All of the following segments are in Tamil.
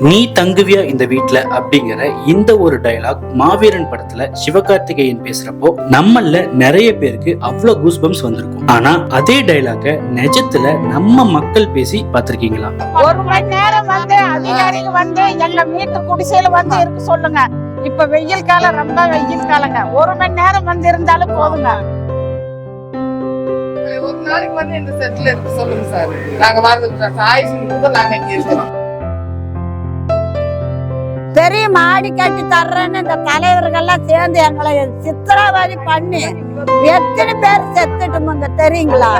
நீ தங்குவியா இந்த வீட்ல அப்படிங்கிற இந்த ஒரு டயலாக் மாவீரன் படத்துல சிவகார்த்திகேயன் பேசுறப்போ நம்மள நிறைய பேருக்கு அவ்வளவு கூஸ் பம்ஸ் வந்திருக்கும். ஆனா அதே டயலாக நிஜத்துல நம்ம மக்கள் பேசி பார்த்திருக்கீங்களா? ஒரு மணி நேரம் வந்து அதிகாரிங்க வந்து எங்க வீட்டு குடிசையில வந்து இருக்க சொல்லுங்க. இப்ப வெயில் காலம் ரொம்ப வெயில் காலங்க. ஒரு மணி நேரம் வந்து இருந்தாலும் போதுங்க. ஒரு நாளைக்கு வந்து இந்த செட்ல இருக்க. சொல்லுங்க சார். நாங்க வாழ்ந்துட்டு ஆயுசு முதல் நாங்க இங்க இருக்கிறோம் பெரிய மாடி கட்டி தர்றேன்னு இந்த தலைவர்கள்லாம் சேர்ந்து எங்களை சித்திரவதை பண்ணி எத்தனை பேர் செத்துட்டுமுங்க தெரியுங்களா?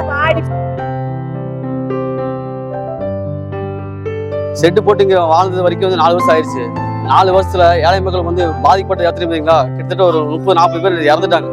செட்டு போட்டு இங்க வாழ்ந்தது வரைக்கும் வந்து நாலு வருஷம் ஆயிடுச்சு நாலு வருஷத்துல ஏழை மக்கள் வந்து பாதிக்கப்பட்ட யாத்திரை பார்த்தீங்களா கிட்டத்தட்ட ஒரு முப்பது நாற்பது பேர் இறந்துட்டாங்க.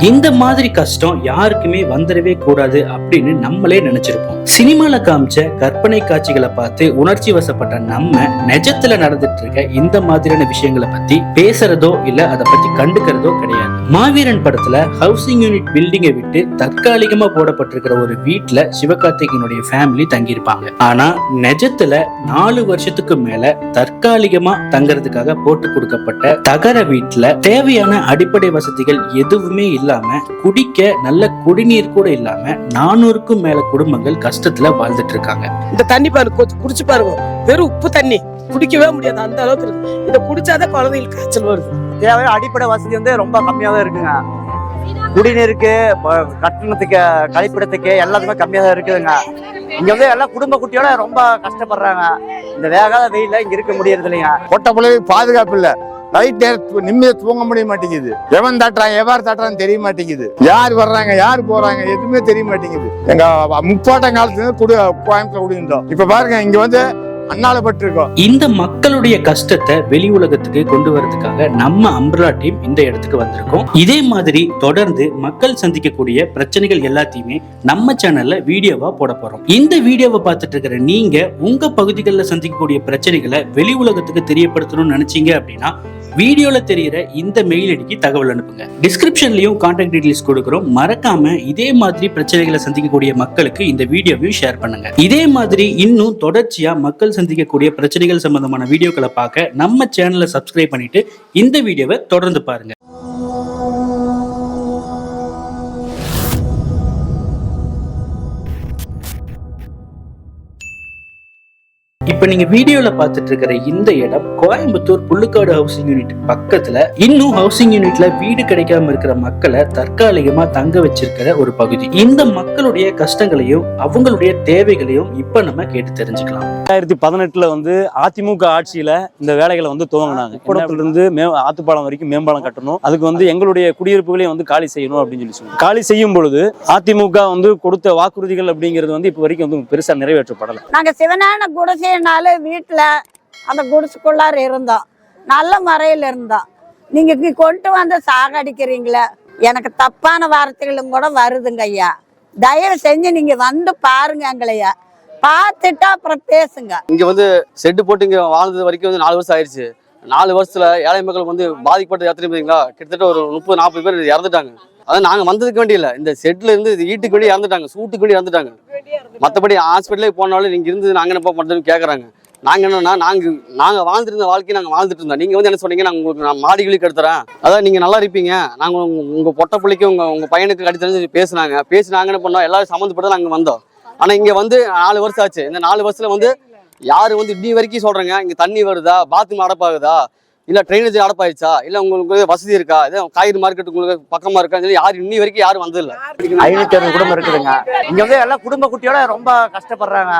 இந்த மாதிரி கஷ்டம் யாருக்குமே வந்துடவே கூடாது அப்படின்னு நம்மளே நினைச்சிருப்போம். சினிமால காமிச்ச கற்பனை காட்சிகளை பார்த்து உணர்ச்சி வசப்பட்ட நம்ம நிஜத்துல நடந்துட்டு இருக்க இந்த மாதிரியான விஷயங்களை பத்தி பேசுறதோ இல்ல அதை பத்தி கண்டுக்கிறதோ கிடையாது. மாவீரன் படத்துல ஹவுசிங் யூனிட் பில்டிங்கை விட்டு தற்காலிகமா போடப்பட்டிருக்கிற ஒரு வீட்டுல சிவகார்த்திகேயனுடைய ஃபேமிலி தங்கியிருப்பாங்க. ஆனா நிஜத்துல நாலு வருஷத்துக்கு மேல தற்காலிகமா தங்கறதுக்காக போட்டு கொடுக்கப்பட்ட தகர வீட்டுல தேவையான அடிப்படை வசதிகள் எதுவுமே இல்லாம குடிக்க நல்ல குடிநீர் கூட இல்லாம நானூறுக்கும் மேல குடும்பங்கள் கஷ்டத்துல வாழ்ந்துட்டு இருக்காங்க. இந்த தண்ணி பாரு கொஞ்சம் குடிச்சு பாருங்க. வெறும் உப்பு தண்ணி. குடிக்கவே முடியாது அந்த அளவுக்கு இருக்கு. இதை குடிச்சாதான் குழந்தைகளுக்கு காய்ச்சல் வருது. தேவை அடிப்படை வசதி வந்து ரொம்ப கம்மியாக தான் இருக்குங்க. குடிநீருக்கு கட்டணத்துக்கு கழிப்பிடத்துக்கு எல்லாத்துக்குமே கம்மியாக தான் இருக்குதுங்க. இங்க வந்து எல்லாம் குடும்ப குட்டியோட ரொம்ப கஷ்டப்படுறாங்க. இந்த வேகாத வெயில்ல இங்க இருக்க முடியறது இல்லைங்க பிள்ளைக்கு பாதுகாப்பு இல்ல. நைட் நேரத்து நிம்மதியை தூங்க முடிய மாட்டேங்குது. எவன் தட்டுறான் எவ்வாறு தட்டுறான்னு தெரிய மாட்டேங்குது. யார் வர்றாங்க யார் போறாங்க எதுவுமே தெரிய மாட்டேங்குது. எங்க முப்பாட்டம் காலத்துல இருந்து குடி கோயம்புத்தூர் குடியிருந்தோம். இப்ப பாருங்க இங்க வந்து அன்னாலப்பட்டிருக்கோம் இந்த மக்களுடைய கஷ்டத்தை வெளி உலகத்துக்கு கொண்டு வரதுக்காக நம்ம அம்ப்ரலா டீம் இந்த இடத்துக்கு வந்திருக்கோம். இதே மாதிரி தொடர்ந்து மக்கள் சந்திக்கக்கூடிய பிரச்சனைகள் எல்லாத்தையுமே நம்ம சேனல்ல வீடியோவா போட போறோம். இந்த வீடியோவை பார்த்துட்டு இருக்கிற நீங்க உங்க பகுதிகளில் சந்திக்கக்கூடிய பிரச்சனைகளை வெளி உலகத்துக்கு தெரியப்படுத்தணும்னு நினைச்சீங்க அப்படின்னா வீடியோல தெரியிற இந்த மெயில் அடிக்கு தகவல் அனுப்புங்க. டிஸ்கிரிப்ஷன்லயும் கான்டாக்ட் டீடைல்ஸ் கொடுக்குறோம். மறக்காம இதே மாதிரி பிரச்சனைகளை சந்திக்கக்கூடிய மக்களுக்கு இந்த வீடியோவையும் ஷேர் பண்ணுங்க. இதே மாதிரி இன்னும் தொடர்ச்சியா மக்கள் சந்திக்கக்கூடிய பிரச்சனைகள் சம்பந்தமான வீடியோக்களை பார்க்க நம்ம சேனலை சப்ஸ்கிரைப் பண்ணிட்டு இந்த வீடியோவை தொடர்ந்து பாருங்க. இப்ப நீங்க வீடியோல பார்த்துட்டு இருக்கிற இந்த இடம் கோயம்புத்தூர் புல்லுக்காடு ஹவுசிங் யூனிட் பக்கத்துல இன்னும் ஹவுசிங் யூனிட்ல வீடு கிடைக்காம இருக்கிற மக்களை தற்காலிகமா தங்க வச்சிருக்கிற ஒரு பகுதி. இந்த மக்களுடைய கஷ்டங்களையும் அவங்களுடைய தேவைகளையும் இப்ப நம்ம கேட்டு தெரிஞ்சுக்கலாம். ரெண்டாயிரத்தி பதினெட்டுல வந்து அதிமுக ஆட்சியில இந்த வேலைகளை வந்து துவங்கினாங்க. கூடத்துல. இருந்து மே ஆத்துப்பாலம் வரைக்கும் மேம்பாலம் கட்டணும். அதுக்கு வந்து எங்களுடைய குடியிருப்புகளையும் வந்து காலி செய்யணும் அப்படின்னு சொல்லி சொன்னாங்க காலி செய்யும் பொழுது அதிமுக வந்து கொடுத்த வாக்குறுதிகள் அப்படிங்கிறது வந்து இப்ப வரைக்கும் வந்து பெருசா நிறைவேற்றப்படலை. நாங்க சிவனான குடிசைனால வீட்டுல அந்த குடிசுக்குள்ளார இருந்தோம் நல்ல முறையில் இருந்தோம் நீங்க கொண்டு வந்து சாகடிக்கிறீங்களே எனக்கு தப்பான வார்த்தைகளும் கூட வருதுங்க ஐயா. தயவு செஞ்சு நீங்க வந்து பாருங்க எங்களையா பார்த்துட்டு அப்புறம் பேசுங்க. இங்க வந்து செட்டு போட்டு இங்க வாழ்ந்தது வரைக்கும் வந்து நாலு வருஷம் ஆயிடுச்சு நாலு வருஷத்துல ஏழை மக்கள் வந்து பாதிக்கப்பட்ட யாத்திரை பார்த்தீங்களா கிட்டத்தட்ட ஒரு முப்பது நாற்பது பேர் இறந்துட்டாங்க. அதான் நாங்க வந்ததுக்கு வேண்டிய இல்ல. இந்த செட்ல இருந்து இது வீட்டுக்கு வேண்டிய இறந்துட்டாங்க. சூட்டுக்கு வேண்டிய இறந்துட்டாங்க. மத்தபடி ஹாஸ்பிட்டலே போனாலும் நீங்க இருந்து நாங்க என்ன பண்றதுன்னு கேக்குறாங்க. நாங்க என்னன்னா நாங்க நாங்க வாழ்ந்துருந்த இருந்த வாழ்க்கையை நாங்க வாழ்ந்துட்டு இருந்தோம். நீங்க வந்து என்ன சொன்னீங்க? நான் உங்களுக்கு நான் மாடி கிளிக்கு எடுத்துறேன். அதான் நீங்க நல்லா இருப்பீங்க. நாங்க உங்க- உங்க பொட்ட பிள்ளைக்கு உங்க உங்க பையனுக்கு கடி தெரிஞ்சு பேசுனாங்க. பேசி நாங்க என்ன பண்ணோம்? எல்லாரும் சம்மந்தப்பட்டு நாங்க வந்தோம். ஆனா இங்க வந்து நாலு வருஷம் ஆச்சு. இந்த நாலு வருஷத்துல வந்து யாரு வந்து இன்னி வரைக்கும் சொல்றாங்க? இங்க தண்ணி வருதா? பாத்ரூம் அடப்பாகுதா? இல்ல ட்ரைனேஜ் அடப்பாயிடுச்சா? இல்ல உங்களுக்கு வசதி இருக்கா? இதே காய்கறி மார்க்கெட் உங்களுக்கு பக்கமா இருக்கா? சொல்லி யாரு இன்னி வரைக்கும் யாரும் வந்ததில்ல. அறுபது குடும்பம் இருக்குதுங்க. இங்க வந்து எல்லாம் குடும்ப குட்டியோட ரொம்ப கஷ்டப்படுறாங்க.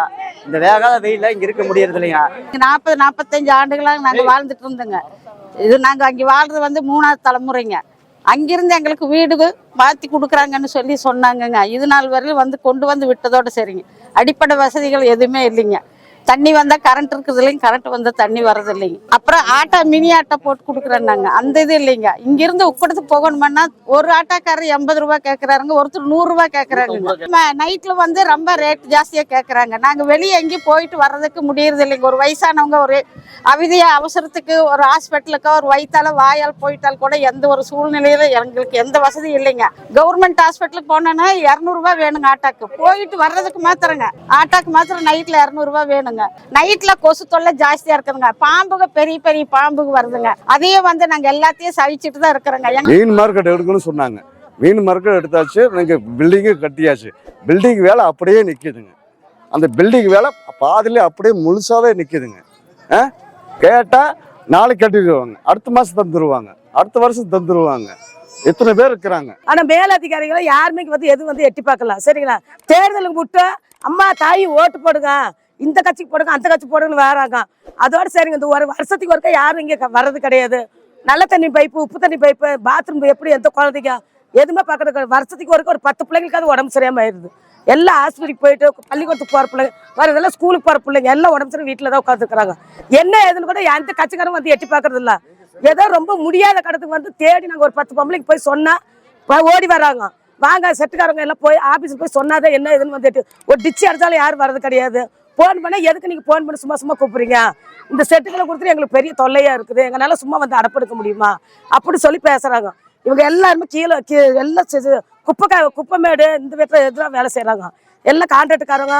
இந்த வேகாத வெயில்ல இங்க இருக்க முடியறது இல்லைங்க நாற்பது நாற்பத்தஞ்சு ஆண்டுகளாக நாங்க வாழ்ந்துட்டு இருந்தோங்க. இது நாங்க அங்க வாழ்றது வந்து மூணாவது தலைமுறைங்க. அங்கிருந்து எங்களுக்கு வீடு மாத்தி கொடுக்குறாங்கன்னு சொல்லி சொன்னாங்கங்க. இது நாள் வரையிலும் வந்து கொண்டு வந்து விட்டதோட சரிங்க. அடிப்படை வசதிகள் எதுவுமே இல்லைங்க. தண்ணி வந்தா கரண்ட் இருக்குது இல்லைங்க கரண்ட் வந்தா தண்ணி வர்றது இல்லைங்க அப்புறம் ஆட்டோ மினி ஆட்டோ போட்டு கொடுக்குறேன்னாங்க. அந்த இது இல்லைங்க. இங்கிருந்து உக்கடத்துக்கு போகணும்னா ஒரு ஆட்டோக்காரர் எண்பது ரூபாய் கேட்கறாருங்க ஒருத்தர் நூறு ரூபாய் கேட்கறாங்க நைட்ல வந்து ரொம்ப ரேட் ஜாஸ்தியா கேட்கறாங்க நாங்க வெளியே எங்கேயும் போயிட்டு வர்றதுக்கு முடியறது இல்லைங்க ஒரு வயசானவங்க ஒரு அவதியா அவசரத்துக்கு ஒரு ஹாஸ்பிட்டலுக்கோ ஒரு வயித்தால வாயால் போயிட்டால் கூட எந்த ஒரு சூழ்நிலையில எங்களுக்கு எந்த வசதியும் இல்லைங்க. கவர்மெண்ட் ஹாஸ்பிட்டலுக்கு போனோன்னா இரநூறுபா வேணுங்க ஆட்டாக்கு. போயிட்டு வர்றதுக்கு மாத்திரங்க. ஆட்டாக்கு மாத்திரம் நைட்ல இரநூறுபா வேணுங்க நைட்ல கொசு தொல்லை ஜாஸ்தியா இருக்குதுங்க. பாம்புக பெரிய பெரிய பாம்புக வருதுங்க. அதையும் வந்து நாங்க எல்லாத்தையும் சகிச்சுட்டு தான் இருக்கிறோங்க. மீன் மார்க்கெட் எடுக்கணும்னு சொன்னாங்க. மீன் மார்க்கெட் எடுத்தாச்சு நீங்கள் பில்டிங்கு கட்டியாச்சு. பில்டிங் வேலை அப்படியே நிற்கிதுங்க அந்த பில்டிங் வேலை பாதியிலே அப்படியே முழுசாவே நிற்கிதுங்க ஆ? கேட்டால் நாளைக்கு கட்டிடுவாங்க. அடுத்த மாதம் தந்துருவாங்க. அடுத்த வருஷம் தந்துருவாங்க. எத்தனை பேர் இருக்கிறாங்க? ஆனா மேலதிகாரிகளை யாருமே இங்க வந்து எதுவும் வந்து எட்டி பார்க்கலாம் சரிங்களா? தேர்தலுக்கு மட்டும் அம்மா தாய் ஓட்டு போடுங்க. இந்த கட்சிக்கு போடுங்க அந்த கட்சி போடுங்கன்னு வராங்க அதோட சரிங்க இந்த ஒரு வருஷத்துக்கு ஒருக்கா யாரும் இங்கே வர்றது கிடையாது. நல்ல தண்ணி பைப்பு உப்பு தண்ணி பைப்பு பாத்ரூம் எப்படி எந்த குழந்தைங்க எதுவுமே பார்க்கறது கிடையாது. வருஷத்துக்கு ஒருக்கா ஒரு பத்து பிள்ளைங்களுக்காவது உடம்பு சரியாம ஆயிடுது எல்லாம் ஆஸ்பத்திரிக்கு போயிட்டு பள்ளிக்கூடத்துக்கு போகிற பிள்ளைங்க வேற இதெல்லாம் ஸ்கூலுக்கு போகிற பிள்ளைங்க எல்லாம் உடம்பு சரி வீட்டில் தான் உட்காந்துருக்காங்க என்ன ஏதுன்னு கூட எந்த கட்சிக்காரங்க வந்து எட்டி பார்க்கறது இல்லை. ஏதோ ரொம்ப முடியாத கடத்துக்கு வந்து தேடி நாங்கள் ஒரு பத்து பொம்பளைக்கு போய் சொன்னால் ஓடி வராங்க வாங்க செட்டுக்காரங்க எல்லாம் போய் ஆபீஸ்ல போய் சொன்னாதான் என்ன இதுன்னு வந்துட்டு ஒரு டிச்சு அடித்தாலும் யாரும் வர்றது கிடையாது. ஃபோன் பண்ணால் எதுக்கு நீங்கள் ஃபோன் பண்ணி சும்மா சும்மா கூப்பிட்றீங்க? இந்த செட்டுகளை கொடுத்துட்டு எங்களுக்கு பெரிய தொல்லையாக இருக்குது. எங்களால சும்மா வந்து அடப்படுக்க முடியுமா? அப்படி சொல்லி பேசுகிறாங்க இவங்க எல்லாருமே கீழே கீ- எல்லாம் சி- குப்பை கா- குப்பைமேடு இந்த வீட்டில் எதிராக வேலை செய்கிறாங்க எல்லாம் கான்ட்ராக்டுக்காரங்க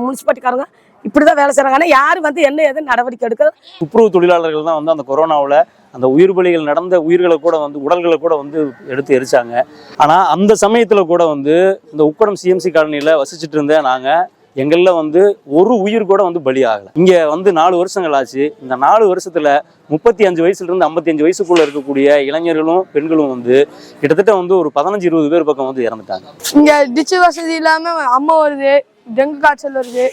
முனிசிபாலிட்டிக்காரங்க இப்படி தான் வேலை செய்கிறாங்க ஆனால் யார் வந்து என்ன எதுவும் நடவடிக்கை எடுக்க துப்புரவு தொழிலாளர்கள் தான் வந்து அந்த கொரோனாவில் அந்த உயிர் பலிகள் நடந்த உயிர்களை கூட வந்து உடல்களை கூட வந்து எடுத்து எரிச்சாங்க. ஆனால் அந்த சமயத்தில் கூட வந்து இந்த உக்கடம் சிஎம்சி காலனியில் வசிச்சுட்டு இருந்த நாங்கள் எங்களில் வந்து ஒரு உயிர் கூட வந்து பலி ஆகலை இங்கே வந்து நாலு வருஷங்கள் ஆச்சு. இந்த நாலு வருஷத்தில் முப்பத்தி அஞ்சு வயசுலேருந்து ஐம்பத்தி அஞ்சு வயசுக்குள்ளே இருக்கக்கூடிய இளைஞர்களும் பெண்களும் வந்து கிட்டத்தட்ட வந்து ஒரு பதினஞ்சு இருபது பேர் பக்கம் வந்து இறந்துட்டாங்க. இங்க டிச்சு வசதி இல்லாம அம்மா வருது டெங்கு காய்ச்சல் வருது.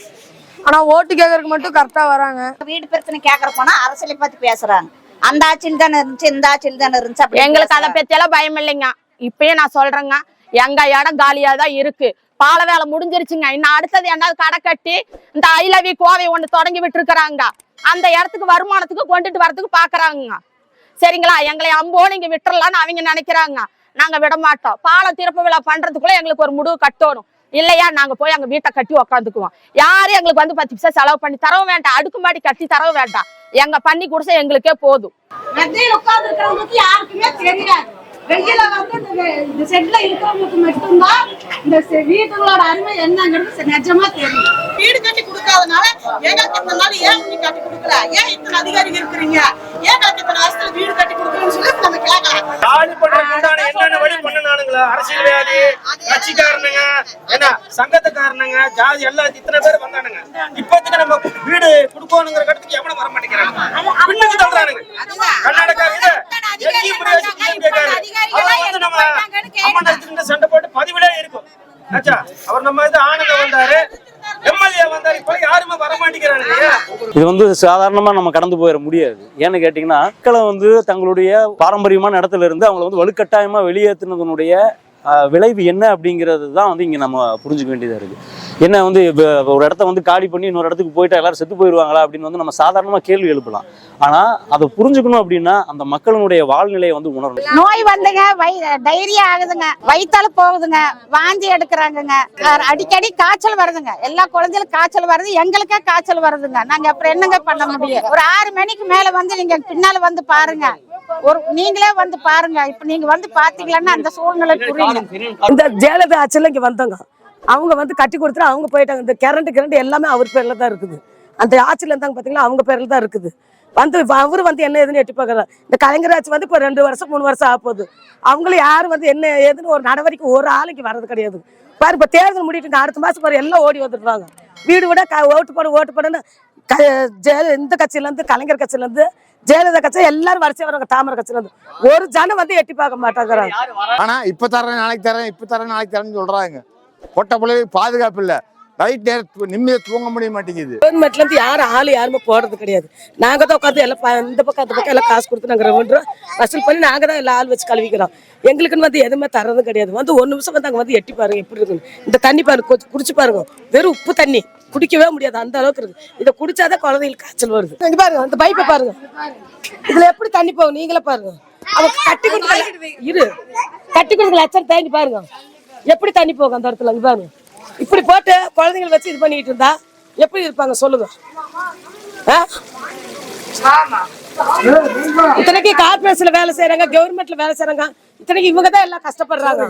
ஆனா ஓட்டு கேட்கறதுக்கு மட்டும் கரெக்டா வராங்க. வீடு பிரச்சனை கேட்கற போனா அரசியலை பத்தி பேசுறாங்க. அந்த ஆட்சியில் தானே இருந்துச்சு இந்த ஆட்சியில் தானே இருந்துச்சு அப்படி எங்களுக்கு அதை பேசுறாங்க. பத்தியெல்லாம் பயம் இல்லைங்க இப்பயே நான் சொல்றேங்க எங்க இடம் காலியா தான் இருக்கு. பால வேலை முடிஞ்சிருச்சுங்க. இன்னும் அடுத்தது என்னது கடை கட்டி இந்த ஐலவி கோவை ஒன்று தொடங்கி விட்டுருக்குறாங்க. அந்த இடத்துக்கு வருமானத்துக்கு கொண்டுட்டு வரதுக்கு பாக்குறாங்க சரிங்களா? எங்களை அம்போன்னு இங்க விட்டுறலாம்னு அவங்க நினைக்கிறாங்க. நாங்க விட மாட்டோம். பாலம் திறப்பு விழா பண்றதுக்குள்ள எங்களுக்கு ஒரு முடிவு கட்டணும். இல்லையா? நாங்க போய் அங்க வீட்டை கட்டி உக்காந்துக்குவோம். யாரும் எங்களுக்கு வந்து பத்து பைசா செலவு பண்ணி தரவும் வேண்டாம். அடுக்குமாடி கட்டி தரவும் வேண்டாம். எங்க பண்ணி குடிசை எங்களுக்கே போதும். உட்கார்ந்து இருக்கிறவங்களுக்கு யாருக்குமே தெரியாது. வெளியில வந்து இந்த செட்ல இருக்கிறவங்களுக்கு மட்டும்தான் இந்த செ- வீட்டுகளோட அருமை என்னங்கிறது நிஜமா தெரியும் வீடு கட்டி கொடுக்காதனால எங்களுக்கு இத்தனை நாள் ஏன் நீ கட்டி கொடுக்கல? ஏன் இத்தனை அதிகாரிகள் இருக்கிறீங்க? ஏன் எங்களுக்கு இத்தனை வருஷத்துல வீடு கட்டி கொடுக்கலன்னு சொல்லி நம்ம கேட்கலாம். காலி பண்றதுக்கு என்னென்ன வழி பண்ணனானுங்களா? அரசியல்வாதி கட்சிக்காரனுங்க என்ன சங்கத்துக்காரனுங்க ஜாதி எல்லாம் இத்தனை பேர் வந்தானுங்க. இப்போதைக்கு நம்ம வீடு கொடுக்கணுங்கிற கடத்துக்கு எவனும் வர மாட்டேங்கிறாங்க? பின்னுக்கு தள்ளுறானுங்க. கர்நாடகா இது சண்டை போட்டு பதிவிலே இருக்கும். அவர் நம்ம இது ஆனந்த வந்தாரு. எம்எல்ஏ வந்தாரு இப்ப யாருமே வர மாட்டேங்கிறானுங்க இது வந்து சாதாரணமாக நம்ம கடந்து போயிட முடியாது. ஏன்னு கேட்டிங்கன்னா மக்களை வந்து தங்களுடைய பாரம்பரியமான இடத்துல இருந்து அவங்கள வந்து வலுக்கட்டாயமாக வெளியேற்றினதனுடைய விளைவு என்ன அப்படிங்கிறது தான் வந்து இங்கே நம்ம புரிஞ்சுக்க வேண்டியதாக இருக்குது என்ன வந்து ஒரு இடத்த வந்து காலி பண்ணி இன்னொரு இடத்துக்கு போயிட்டா எல்லாரும் செத்து போயிடுவாங்களா அப்படின்னு வந்து நம்ம சாதாரணமாக கேள்வி எழுப்பலாம். ஆனால் அதை புரிஞ்சுக்கணும் அப்படின்னா அந்த மக்களினுடைய வாழ்நிலையை வந்து உணரணும். நோய் வந்துங்க வை டைரியா ஆகுதுங்க. வயித்தால போகுதுங்க. வாந்தி எடுக்கிறாங்கங்க. அடிக்கடி காய்ச்சல் வருதுங்க. எல்லா குழந்தைகளும் காய்ச்சல் வருது. எங்களுக்கே காய்ச்சல் வருதுங்க. நாங்க அப்புறம் என்னங்க பண்ண முடியும்? ஒரு ஆறு மணிக்கு மேல வந்து நீங்க பின்னால வந்து பாருங்க. ஒரு நீங்களே வந்து பாருங்க. இப்ப நீங்க வந்து பாத்தீங்களன்னா அந்த சூழ்நிலை புரியும் இந்த ஜெயலலிதா ஆட்சியில் இங்கே வந்தாங்க. அவங்க வந்து கட்டி கொடுத்துட்டு அவங்க போயிட்டாங்க. இந்த கரண்ட் கரண்ட் எல்லாமே அவர் பேரில் தான் இருக்குது. அந்த ஆட்சியில் இருந்தாங்க பார்த்தீங்களா அவங்க பேரில் தான் இருக்குது. வந்து அவர் வந்து என்ன ஏதுன்னு எட்டி பார்க்கறாரு இந்த கலைஞர் ஆட்சி வந்து இப்போ ரெண்டு வருஷம் மூணு வருஷம் ஆக போகுது. அவங்களும் யாரும் வந்து என்ன ஏதுன்னு ஒரு நடவடிக்கை ஒரு ஆளுக்கு வர்றது கிடையாது. பாரு இப்போ தேர்தல் முடிட்டுங்க அடுத்த மாதம் பாரு எல்லாம் ஓடி வந்துடுறாங்க. வீடு விட க ஓட்டு போட ஓட்டு போடன்னு க ஜெயல இந்த கட்சியிலேருந்து கலைஞர் கட்சியிலேருந்து ஜெயலலிதா கட்சி எல்லாரும் வரிசையாக வராங்க தாமரை கட்சியிலேருந்து. ஒரு ஜனம் வந்து எட்டி பார்க்க மாட்டாங்கிறாங்க. ஆனால் இப்போ தரேன் நாளைக்கு தரேன் இப்போ தரேன் நாளைக்கு தரேன்னு சொல்கிறாங்க பொட்ட பிள்ளைகளுக்கு பாதுகாப்பு இல்ல. ரைட் நேரத்து நிம்மதியாக தூங்க முடிய மாட்டேங்குது. கவர்மெண்ட்ல இருந்து யாரும் ஆள் யாருமே போடுறது கிடையாது. நாங்க தான் உட்காந்து எல்லாம் இந்த பக்கம் அந்த பக்கம் எல்லாம் காசு கொடுத்து நாங்க ரெண்டு வசூல் பண்ணி நாங்க தான் எல்லா ஆள் வச்சு கழுவிக்கிறோம். எங்களுக்குன்னு வந்து எதுவுமே தரதும் கிடையாது. வந்து ஒரு நிமிஷம் வந்து அங்க வந்து எட்டி பாருங்க எப்படி இருக்குன்னு. இந்த தண்ணி பாருங்க கொஞ்சம் குடிச்சு பாருங்க. வெறும் உப்பு தண்ணி. குடிக்கவே முடியாது. அந்த அளவுக்கு இருக்கு. இதை குடிச்சாதான் குழந்தைங்களுக்கு காய்ச்சல் வருது. இது பாருங்க அந்த பைப்பை பாருங்க. இதுல எப்படி தண்ணி போகும்? நீங்களே பாருங்க. அவங்க கட்டி கொடுக்கல. இரு. கட்டி கொடுக்கல லட்சம் தேங்கி பாருங்க. எப்படி தண்ணி போகும் அந்த இடத்துல பாருங்க இப்படி போட்டு குழந்தைங்களை வச்சு இது பண்ணிட்டு இருந்தா எப்படி இருப்பாங்க சொல்லுங்க? இத்தனைக்கு கார்பரேஷன்ல வேலை செய்யறாங்க கவர்மெண்ட்ல வேலை செய்யறாங்க. இத்தனைக்கு இவங்க தான் எல்லாம் கஷ்டப்படுறாங்க.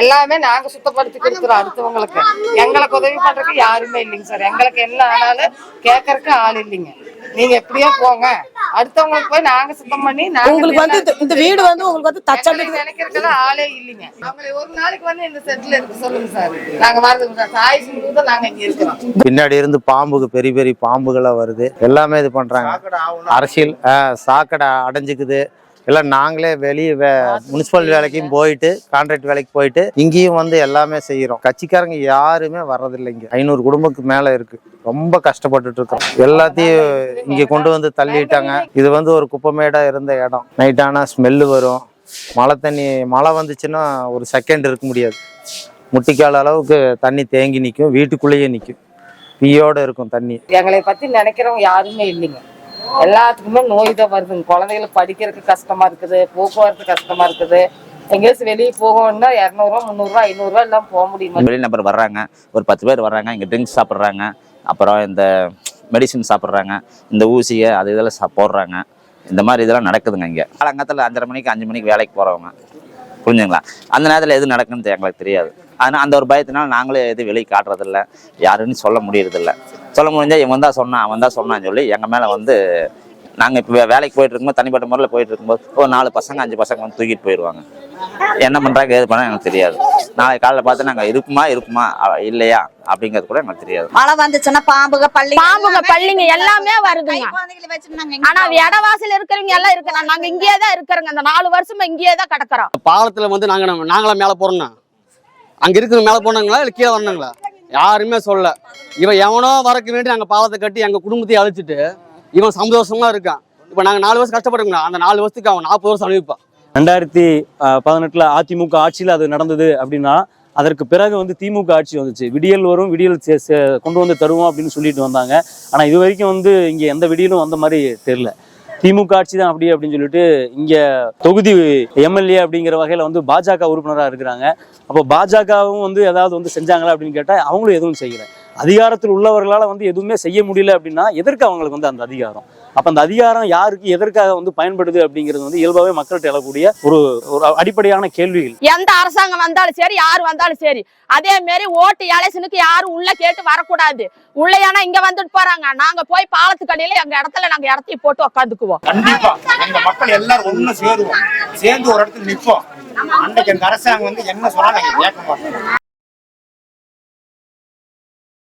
எல்லாமே நாங்க சுத்தப்படுத்தி கொடுக்குறோம் அடுத்தவங்களுக்கு. எங்களுக்கு உதவி பண்றதுக்கு யாருமே இல்லைங்க சார். எங்களுக்கு என்ன ஆனாலும் கேட்கறதுக்கு ஆள் இல்லைங்க. நீங்க எப்படியோ போங்க. அடுத்தவங்களுக்கு போய் நாங்க சுத்தம் பண்ணி நாங்க உங்களுக்கு வந்து இந்த- வீடு வந்து உங்களுக்கு வந்து எங்களுக்கு நினைக்கிறதுக்கெல்லாம் ஆளே இல்லைங்க. அவங்களை ஒரு நாளைக்கு வந்து இந்த செட்ல இருக்கு. சொல்லுங்க சார். நாங்க வரது தாய் சிந்து நாங்க இங்க இருக்கிறோம். பின்னாடி இருந்து பாம்புக்கு பெரிய பெரிய பாம்புகளா வருது. எல்லாமே இது பண்றாங்க. அரசியல் சாக்கடை அடைஞ்சுக்குது. எல்லாம் நாங்களே வெளியே முனிசிபல் வேலைக்கும் போயிட்டு கான்ட்ராக்ட் வேலைக்கு போயிட்டு இங்கேயும் வந்து எல்லாமே செய்யறோம். கட்சிக்காரங்க யாருமே வர்றதில்லைங்க. ஐநூறு குடும்பத்துக்கு மேல இருக்கு. ரொம்ப கஷ்டப்பட்டுட்டு இருக்கோம் எல்லாத்தையும் இங்க கொண்டு வந்து தள்ளிட்டாங்க. இது வந்து ஒரு குப்பமேடா இருந்த இடம். நைட் ஆனா ஸ்மெல்லு வரும். மழை தண்ணி மழை வந்துச்சுன்னா ஒரு செகண்ட் இருக்க முடியாது. முட்டிக்கால் அளவுக்கு தண்ணி தேங்கி நிற்கும் வீட்டுக்குள்ளேயே நிற்கும் பீயோட இருக்கும் தண்ணி. எங்களை பத்தி நினைக்கிறவங்க யாருமே இல்லைங்க. எல்லாத்துக்குமே நோய் தான் வருதுங்க. குழந்தைகளுக்கு படிக்கிறதுக்கு கஷ்டமா இருக்குது. போக்குவரத்து கஷ்டமா இருக்குது. எங்கேயாச்சும் வெளியே போகணும்னா இரநூறுவா முந்நூறுரூவா ஐநூறுரூவா எல்லாம் போக முடியுமா? வெளி நபர் வர்றாங்க. ஒரு பத்து பேர் வர்றாங்க. இங்கே ட்ரிங்க்ஸ் சாப்பிட்றாங்க. அப்புறம் இந்த மெடிசின் சாப்பிட்றாங்க இந்த ஊசியை அது இதெல்லாம் சா போடுறாங்க. இந்த மாதிரி இதெல்லாம் நடக்குதுங்க இங்கே. காலங்காலத்தில் அஞ்சரை மணிக்கு அஞ்சு மணிக்கு வேலைக்கு போகிறவங்க புரிஞ்சுங்களா? அந்த நேரத்தில் எது நடக்குன்னு எங்களுக்கு தெரியாது. ஆனால் அந்த ஒரு பயத்தினால நாங்களே எது வெளியே காட்டுறதில்ல. யாருன்னு சொல்ல முடியறதில்ல. சொல்ல முடிஞ்சால் இவன் தான் சொன்னான் அவன் தான் சொன்னான்னு சொல்லி எங்கள் மேலே வந்து நாங்கள் இப்போ வேலைக்கு போயிட்டு இருக்கும்போது தனிப்பட்ட முறையில் போயிட்டு இருக்கும்போது ஒரு நாலு பசங்க அஞ்சு பசங்க வந்து தூக்கிட்டு போயிடுவாங்க என்ன பண்ணுறாங்க ஏது பண்ண எனக்கு தெரியாது. நாளைக்கு காலையில் பார்த்து நாங்கள் இருக்குமா இருக்குமா இல்லையா அப்படிங்கிறது கூட எனக்கு தெரியாது. மழை வந்துச்சுன்னா பாம்புக பள்ளி பாம்புங்க பள்ளிங்க எல்லாமே வருதுங்க. ஆனா இடவாசல் இருக்கிறவங்க எல்லாம் இருக்கிறாங்க நாங்க இங்கேயே தான் இருக்கிறோங்க. அந்த நாலு வருஷமா இங்கேயே தான் கிடக்குறோம். பாலத்தில் வந்து நாங்கள் நம்ம நாங்களா மேலே போகிறோம்னா அங்கே இருக்கிற மேலே போனாங்களா இல்லை கீழே வரணுங்களா? யாருமே சொல்ல இவன் எவனோ வரக்கு வேண்டி நாங்கள் பாவத்தை கட்டி எங்கள் குடும்பத்தையும் அழிச்சிட்டு இவன் சந்தோஷமா இருக்கான். இப்போ நாங்கள் நாலு வருஷம் கஷ்டப்படுறோங்களா அந்த நாலு வருஷத்துக்கு அவன் நாற்பது வருஷம் அனுபவிப்பான் ரெண்டாயிரத்தி பதினெட்டில் அதிமுக ஆட்சியில் அது நடந்தது அப்படின்னா அதற்கு பிறகு வந்து திமுக ஆட்சி வந்துச்சு. விடியல் வரும் விடியல் சே- கொண்டு வந்து தருவோம் அப்படின்னு சொல்லிட்டு வந்தாங்க. ஆனால் இது வரைக்கும் வந்து இங்கே எந்த விடியலும் வந்த மாதிரி தெரியல. திமுக ஆட்சி தான் அப்படி அப்படின்னு சொல்லிட்டு இங்கே தொகுதி எம்எல்ஏ அப்படிங்கிற வகையில் வந்து பாஜக உறுப்பினராக இருக்கிறாங்க. அப்போ பாஜகவும் வந்து ஏதாவது வந்து செஞ்சாங்களா அப்படின்னு கேட்டால் அவங்களும் எதுவும் செய்யலை. அதிகாரத்தில் உள்ளவர்களால் வந்து எதுவுமே செய்ய முடியல அப்படின்னா எதற்கு அவங்களுக்கு வந்து அந்த அதிகாரம்? அப்ப அந்த அதிகாரம் யாருக்கு எதற்காக வந்து பயன்படுது அப்படிங்கிறது வந்து இயல்பாவே மக்கள்கிட்ட எழக்கூடிய ஒரு ஒரு அடிப்படையான கேள்விகள். எந்த அரசாங்கம் வந்தாலும் சரி யார் வந்தாலும் சரி அதே மாதிரி ஓட்டு எலெக்ஷனுக்கு யாரும் உள்ள கேட்டு வரக்கூடாது. உள்ளேயானா இங்க வந்துட்டு போறாங்க. நாங்க போய் பாலத்துக்கு அடியில எங்க இடத்துல நாங்க இடத்தையும் போட்டு உட்காந்துக்குவோம் கண்டிப்பா. எங்க மக்கள் எல்லாரும் ஒண்ணு சேருவோம். சேர்ந்து ஒரு இடத்துல நிற்போம் அன்னைக்கு எங்க அரசாங்கம் வந்து என்ன சொன்னா நாங்க கேட்க மாட்டோம்.